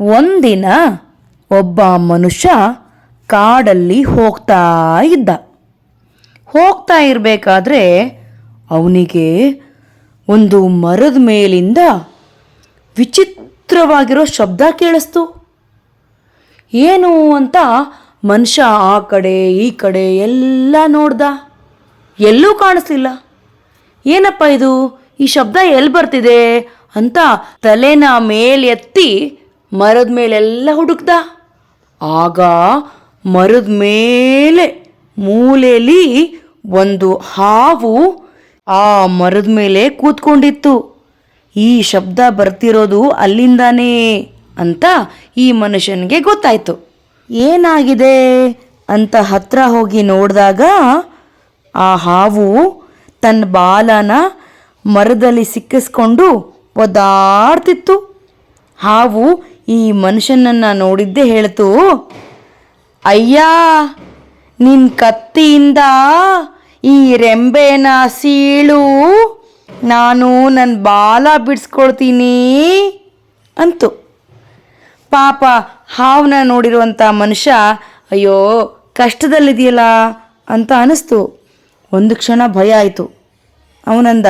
ಒಂದಿನ ಒಬ್ಬ ಮನುಷ್ಯ ಕಾಡಲ್ಲಿ ಹೋಗ್ತಾ ಇದ್ದ. ಹೋಗ್ತಾ ಇರಬೇಕಾದ್ರೆ ಅವನಿಗೆ ಒಂದು ಮರದ ಮೇಲಿಂದ ವಿಚಿತ್ರವಾಗಿರೋ ಶಬ್ದ ಕೇಳಿಸ್ತು. ಏನು ಅಂತ ಮನುಷ್ಯ ಆ ಕಡೆ, ಈ ಕಡೆ ಎಲ್ಲ ನೋಡ್ದ. ಎಲ್ಲೂ ಕಾಣಿಸ್ಲಿಲ್ಲ. ಏನಪ್ಪ ಇದು? ಈ ಶಬ್ದ ಎಲ್ಲಿ ಬರ್ತಿದೆ ಅಂತ ತಲೆನ ಮೇಲೆತ್ತಿ ಮರದ ಮೇಲೆಲ್ಲ ಹುಡುಕ್ದ. ಆಗ ಮರದ ಮೇಲೆ ಮೂಲೆಯಲ್ಲಿ ಒಂದು ಹಾವು ಆ ಮರದ ಮೇಲೆ ಕೂತ್ಕೊಂಡಿತ್ತು. ಈ ಶಬ್ದ ಬರ್ತಿರೋದು ಅಲ್ಲಿಂದಾನೇ ಅಂತ ಈ ಮನುಷ್ಯನಿಗೆ ಗೊತ್ತಾಯ್ತು. ಏನಾಗಿದೆ ಅಂತ ಹತ್ರ ಹೋಗಿ ನೋಡಿದಾಗ ಆ ಹಾವು ತನ್ನ ಬಾಲನ ಮರದಲ್ಲಿ ಸಿಕ್ಕಿಸ್ಕೊಂಡು ಒದ್ದಾಡ್ತಿತ್ತು. ಹಾವು ಈ ಮನುಷ್ಯನನ್ನ ನೋಡಿದ್ದೇ ಹೇಳ್ತು, ಅಯ್ಯ, ನಿನ್ ಕತ್ತಿಯಿಂದ ಈ ರೆಂಬೆನ ಸೀಳು, ನಾನು ನನ್ನ ಬಾಲ ಬಿಡಿಸ್ಕೊಳ್ತೀನಿ ಅಂತು. ಪಾಪ ಹಾವನ್ನ ನೋಡಿರುವಂಥ ಮನುಷ್ಯ, ಅಯ್ಯೋ, ಕಷ್ಟದಲ್ಲಿದೆಯಲ್ಲ ಅಂತ ಅನಿಸ್ತು. ಒಂದು ಕ್ಷಣ ಭಯ ಆಯಿತು. ಅವನಂದ,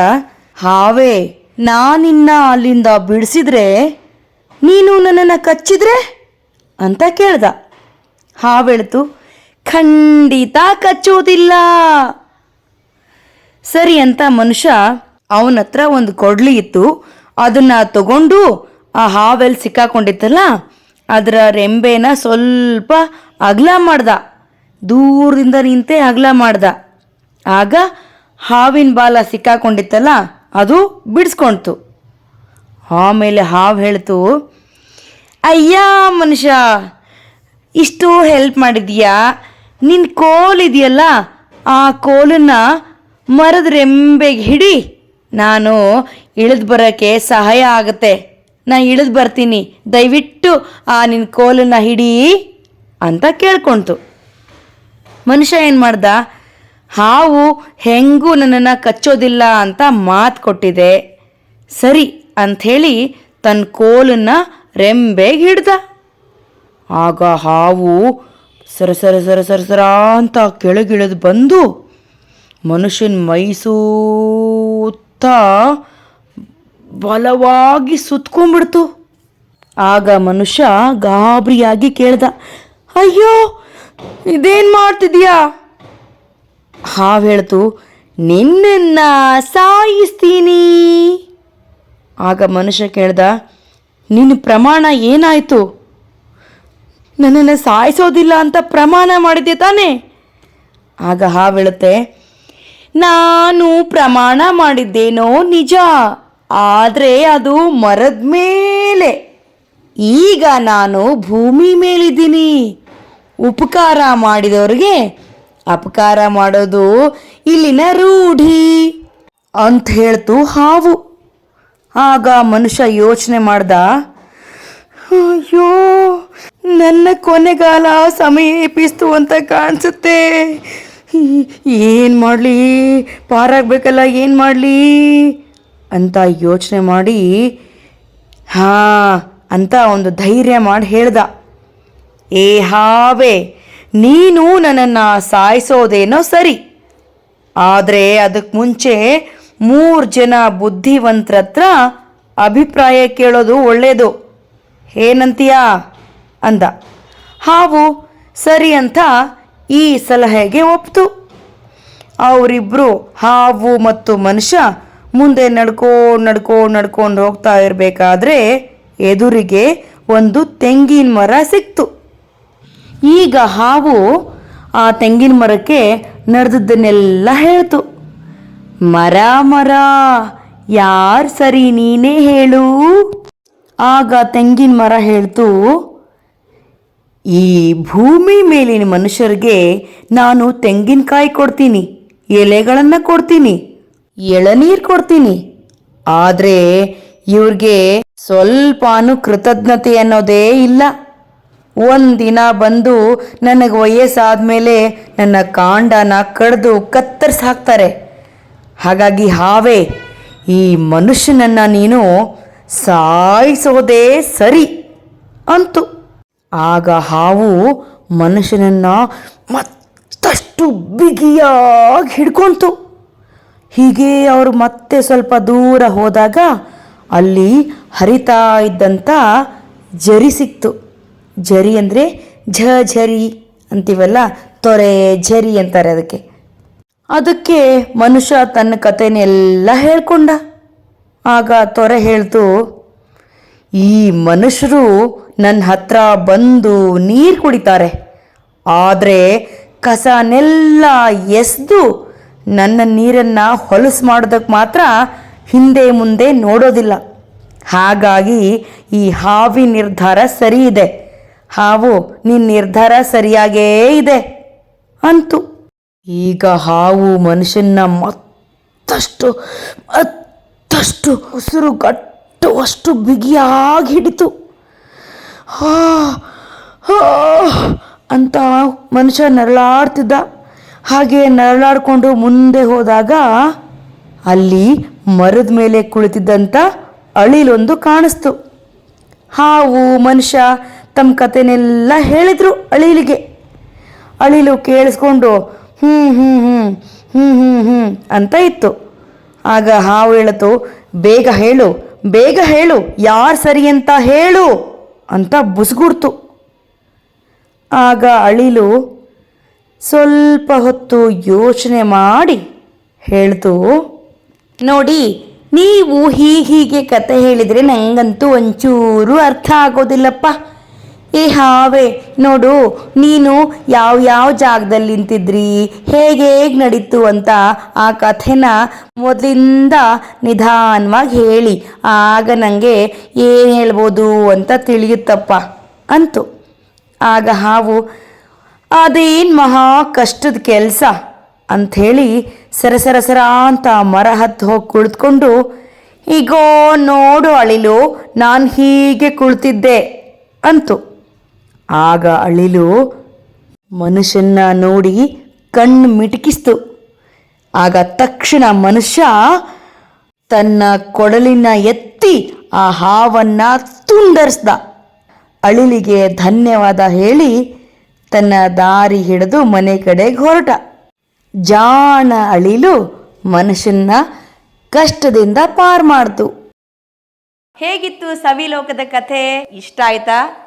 ಹಾವೇ, ನಾನಿನ್ನ ಅಲ್ಲಿಂದ ಬಿಡಿಸಿದ್ರೆ ನೀನು ನನ್ನನ್ನು ಕಚ್ಚಿದ್ರೆ? ಅಂತ ಕೇಳ್ದ. ಹಾವೆಳ್ತು, ಖಂಡಿತ ಕಚ್ಚೋದಿಲ್ಲ. ಸರಿ ಅಂತ ಮನುಷ್ಯ ಅವನ ಹತ್ರ ಒಂದು ಕೊಡ್ಲಿ ಇತ್ತು. ಅದನ್ನ ತಗೊಂಡು ಆ ಹಾವೆಲ್ ಸಿಕ್ಕಾಕೊಂಡಿತ್ತಲ್ಲ, ಅದರ ರೆಂಬೆನ ಸ್ವಲ್ಪ ಅಗಲ ಮಾಡ್ದ. ದೂರದಿಂದ ನಿಂತೆ ಅಗಲ ಮಾಡ್ದ. ಆಗ ಹಾವಿನ ಬಾಲ ಸಿಕ್ಕಾಕೊಂಡಿತ್ತಲ್ಲ, ಅದು ಬಿಡಿಸ್ಕೊಳ್ತು ಆಮೇಲೆ ಹಾವು ಹೇಳ್ತು, ಅಯ್ಯ ಮನುಷ್ಯ, ಇಷ್ಟು ಹೆಲ್ಪ್ ಮಾಡಿದ್ಯಾ ನಿನ್ನ ಕೋಲ್ ಇದೆಯಲ್ಲ, ಆ ಕೋಲನ್ನ ಮರದ ರೆಂಬೆಗೆ ಹಿಡಿ, ನಾನು ಇಳಿದು ಬರೋಕ್ಕೆ ಸಹಾಯ ಆಗುತ್ತೆ. ನಾ ಇಳಿದು ಬರ್ತೀನಿ. ದಯವಿಟ್ಟು ಆ ನಿನ್ನ ಕೋಲನ್ನ ಹಿಡಿ, ಅಂತ ಕೇಳ್ಕೊಂತು. ಮನುಷ್ಯ ಏನು ಮಾಡ್ದ, ಹಾವು ಹೆಂಗೂ ನನ್ನನ್ನು ಕಚ್ಚೋದಿಲ್ಲ ಅಂತ ಮಾತು ಕೊಟ್ಟಿದೆ. ಸರಿ ಅಂಥೇಳಿ ತನ್ನ ಕೋಲನ್ನ ರೆಂಬೆಗೆ ಹಿಡ್ದ. ಆಗ ಹಾವು ಸರ ಸರ ಸರ ಸರ ಸರ ಅಂತ ಕೆಳಗಿಳಿದು ಬಂದು ಮನುಷ್ಯನ ಮೈಸೂತ್ತ ಬಲವಾಗಿ ಸುತ್ಕೊಂಡ್ಬಿಡ್ತು. ಆಗ ಮನುಷ್ಯ ಗಾಬರಿಯಾಗಿ ಕೇಳ್ದ, ಅಯ್ಯೋ, ಇದೇನು ಮಾಡ್ತಿದ್ಯಾ? ಹಾವು ಹೇಳ್ತು, ನಿನ್ನನ್ನ ಸಾಯಿಸ್ತೀನಿ. ಆಗ ಮನುಷ್ಯ ಕೇಳ್ದ, ನಿನ್ನ ಪ್ರಮಾಣ ಏನಾಯಿತು? ನನ್ನನ್ನು ಸಾಯಿಸೋದಿಲ್ಲ ಅಂತ ಪ್ರಮಾಣ ಮಾಡಿದೆ ತಾನೇ. ಆಗ ಹಾವೇಳುತ್ತೆ ನಾನು ಪ್ರಮಾಣ ಮಾಡಿದ್ದೇನೋ ನಿಜ, ಆದರೆ ಅದು ಮರದ ಮೇಲೆ. ಈಗ ನಾನು ಭೂಮಿ ಮೇಲಿದ್ದೀನಿ. ಉಪಕಾರ ಮಾಡಿದವ್ರಿಗೆ ಅಪಕಾರ ಮಾಡೋದು ಇಲ್ಲಿನ ರೂಢಿ. ಅಂತ ಹೇಳ್ತು ಹಾವು. ಆಗ ಮನುಷ್ಯ ಯೋಚನೆ ಮಾಡ್ದ, ಅಯ್ಯೋ, ನನ್ನ ಕೊನೆಗಾಲ ಸಮೀಪಿಸ್ತು ಅಂತ ಕಾಣಿಸುತ್ತೆ. ಏನು ಮಾಡಲಿ? ಪಾರಾಗಬೇಕಲ್ಲ, ಏನು ಮಾಡಲಿ? ಅಂತ ಯೋಚನೆ ಮಾಡಿ, ಹಾ, ಅಂತ ಒಂದು ಧೈರ್ಯ ಮಾಡಿ ಹೇಳ್ದ, ಏ ಹಾವೇ, ನೀನು ನನ್ನನ್ನು ಸಾಯಿಸೋದೇನೋ ಸರಿ. ಆದರೆ ಅದಕ್ಕೆ ಮುಂಚೆ ಮೂರು ಜನ ಬುದ್ಧಿವಂತರತ್ರ ಅಭಿಪ್ರಾಯ ಕೇಳೋದು ಒಳ್ಳೆಯದು ಏನಂತೀಯಾ? ಅಂದ. ಹಾವು, ಸರಿ ಅಂತ ಈ ಸಲಹೆಗೆ ಒಪ್ತು. ಅವರಿಬ್ಬರು ಹಾವು ಮತ್ತು ಮನುಷ್ಯ ಮುಂದೆ ನಡ್ಕೊಂಡು ನಡ್ಕೊಂಡು ನಡ್ಕೊಂಡು ಹೋಗ್ತಾ ಇರಬೇಕಾದ್ರೆ ಎದುರಿಗೆ ಒಂದು ತೆಂಗಿನ ಮರ ಸಿಕ್ತು. ಈಗ ಹಾವು ಆ ತೆಂಗಿನ ಮರಕ್ಕೆ ನಡೆದದ್ದನ್ನೆಲ್ಲ ಹೇಳ್ತು. ಮರ ಮರ, ಯಾರ್ ಸರಿ ನೀನೇ ಹೇಳು? ಆಗ ತೆಂಗಿನ ಮರ ಹೇಳ್ತು, ಈ ಭೂಮಿ ಮೇಲಿನ ಮನುಷ್ಯರಿಗೆ ನಾನು ತೆಂಗಿನಕಾಯಿ ಕೊಡ್ತೀನಿ, ಎಲೆಗಳನ್ನು ಕೊಡ್ತೀನಿ, ಎಳನೀರು ಕೊಡ್ತೀನಿ. ಆದರೆ ಇವ್ರಿಗೆ ಸ್ವಲ್ಪನೂ ಕೃತಜ್ಞತೆ ಅನ್ನೋದೇ ಇಲ್ಲ. ಒಂದಿನ ಬಂದು ನನಗೆ ವಯಸ್ಸಾದ ಮೇಲೆ ನನ್ನ ಕಾಂಡನ ಕಡ್ದು ಕತ್ತರಿಸಿ ಹಾಕ್ತಾರೆ. ಹಾಗಾಗಿ ಹಾವೇ, ಈ ಮನುಷ್ಯನನ್ನ ನೀನು ಸಾಯಿಸೋದೇ ಸರಿ ಅಂತು. ಆಗ ಹಾವು ಮನುಷ್ಯನನ್ನ ಮತ್ತಷ್ಟು ಬಿಗಿಯಾಗಿ ಹಿಡ್ಕೊಂತು. ಹೀಗೆ ಅವರು ಮತ್ತೆ ಸ್ವಲ್ಪ ದೂರ ಹೋದಾಗ ಅಲ್ಲಿ ಹರಿತಾ ಇದ್ದಂಥ ಜರಿ ಸಿಕ್ತು. ಜರಿ ಅಂದರೆ ಝ ಝರಿ ಅಂತೀವಲ್ಲ, ತೊರೆ ಝರಿ ಅಂತಾರೆ ಅದಕ್ಕೆ. ಅದಕ್ಕೆ ಮನುಷ್ಯ ತನ್ನ ಕಥೆನೆಲ್ಲ ಹೇಳ್ಕೊಂಡ. ಆಗ ತೊರೆ ಹೇಳ್ತು, ಈ ಮನುಷ್ಯರು ನನ್ನ ಹತ್ರ ಬಂದು ನೀರು ಕುಡಿತಾರೆ. ಆದರೆ ಕಸನೆಲ್ಲ ಎಸ್ದು ನನ್ನ ನೀರನ್ನು ಹೊಲಸು ಮಾಡೋದಕ್ಕೆ ಮಾತ್ರ ಹಿಂದೆ ಮುಂದೆ ನೋಡೋದಿಲ್ಲ. ಹಾಗಾಗಿ ಈ ಹಾವಿ ನಿರ್ಧಾರ ಸರಿ ಇದೆ. ಹಾವು ನಿನ್ನ ನಿರ್ಧಾರ ಸರಿಯಾಗೇ ಇದೆ ಅಂತು. ಈಗ ಹಾವು ಮನುಷ್ಯನ ಮತ್ತಷ್ಟು ಮತ್ತಷ್ಟು ಉಸಿರು ಗಟ್ಟುವಷ್ಟು ಬಿಗಿಯಾಗಿ ಹಿಡಿತು. ಹಾ ಅಂತ ಮನುಷ್ಯ ನರಳಾಡ್ತಿದ್ದ. ಹಾಗೆ ನರಳಾಡಿಕೊಂಡು ಮುಂದೆ ಹೋದಾಗ ಅಲ್ಲಿ ಮರದ ಮೇಲೆ ಕುಳಿತಿದ್ದಂಥ ಅಳಿಲೊಂದು ಕಾಣಿಸ್ತು. ಹಾವು ಮನುಷ್ಯ ತಮ್ಮ ಕಥೆನೆಲ್ಲ ಹೇಳಿದರು ಅಳಿಲಿಗೆ. ಅಳಿಲು ಕೇಳಿಸ್ಕೊಂಡು ಹ್ಞೂ ಹ್ಞೂ ಹ್ಞೂ ಹ್ಞೂ ಹ್ಞೂ ಹ್ಞೂ ಅಂತ ಇತ್ತು. ಆಗ ಹಾವು ಹೇಳಿತು, ಬೇಗ ಹೇಳು ಬೇಗ ಹೇಳು, ಯಾರು ಸರಿ ಅಂತ ಹೇಳು ಅಂತ ಬುಸ್ಗುಡ್ತು. ಆಗ ಅಳಿಲು ಸ್ವಲ್ಪ ಹೊತ್ತು ಯೋಚನೆ ಮಾಡಿ ಹೇಳ್ತು, ನೋಡಿ, ನೀವು ಹೀಗೆ ಕತೆ ಹೇಳಿದರೆ ನನಗಂತೂ ಒಂಚೂರು ಅರ್ಥ ಆಗೋದಿಲ್ಲಪ್ಪ. ಏ ಹಾವೇ, ನೋಡು, ನೀನು ಯಾವ ಯಾವ ಜಾಗದಲ್ಲಿ ನಿಂತಿದ್ರಿ? ಹೇಗೆ ಹೇಗೆ ನಡೀತು ಅಂತ ಆ ಕಥೆನ ಮೊದಲಿಂದ ನಿಧಾನವಾಗಿ ಹೇಳಿ. ಆಗ ನನಗೆ ಏನು ಹೇಳ್ಬೋದು ಅಂತ ತಿಳಿಯುತ್ತಪ್ಪ ಅಂತು. ಆಗ ಹಾವು, ಅದೇನು ಮಹಾ ಕಷ್ಟದ ಕೆಲಸ? ಅಂಥೇಳಿ ಸರಸರಸರ ಅಂತ ಮರ ಹತ್ತು ಹೋಗಿ ಕುಳಿತುಕೊಂಡು ಈಗೋ ನೋಡು ಅಳಿಲು, ನಾನು ಹೀಗೆ ಕುಳಿತಿದ್ದೆ ಅಂತು. ಆಗ ಅಳಿಲು ಮನುಷ್ಯನ್ನ ನೋಡಿ ಕಣ್ಣು ಮಿಟುಕಿಸ್ತು. ಆಗ ತಕ್ಷಣ ಮನುಷ್ಯ ತನ್ನ ಕೊಡಲಿನ ಎತ್ತಿ ಆ ಹಾವನ್ನ ತುಂಡರಿಸ್ದ. ಅಳಿಲಿಗೆ ಧನ್ಯವಾದ ಹೇಳಿ ತನ್ನ ದಾರಿ ಹಿಡಿದು ಮನೆ ಕಡೆಗೆ ಹೊರಟ. ಜಾಣ ಅಳಿಲು ಮನುಷ್ಯನ್ನ ಕಷ್ಟದಿಂದ ಪಾರ್ ಮಾಡ್ತು. ಹೇಗಿತ್ತು ಸವಿಲೋಕದ ಕಥೆ? ಇಷ್ಟ ಆಯ್ತಾ?